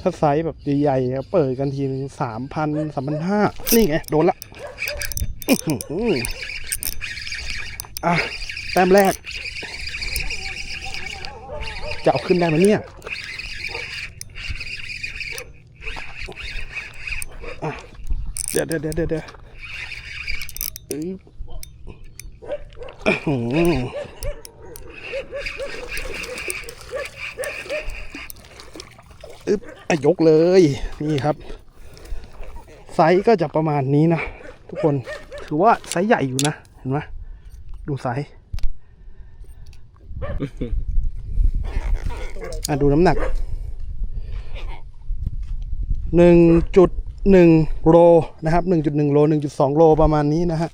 ถ้าไซส์แบบใหญ่ๆเปิดกันทีนึงสามพันสามพันห้านี่ไง โดนละอะ แต้มแรก จะเอาขึ้นได้ไหมเนี่ยเดี๋ยวเดี๋ยวเดี๋ยวเดี๋ยว อึ๊บยกเลย นี่ครับ ไซส์ก็จะประมาณนี้นะ ทุกคน ถือว่าไซส์ใหญ่อยู่นะ เห็นไหมดูไซส์อะดูน้ำหนักหนึ่งจุดหนึ่งโลนะครับหนึ่งจุดหนึ่งโลหนึ่งจุดสองโลประมาณนี้นะฮะ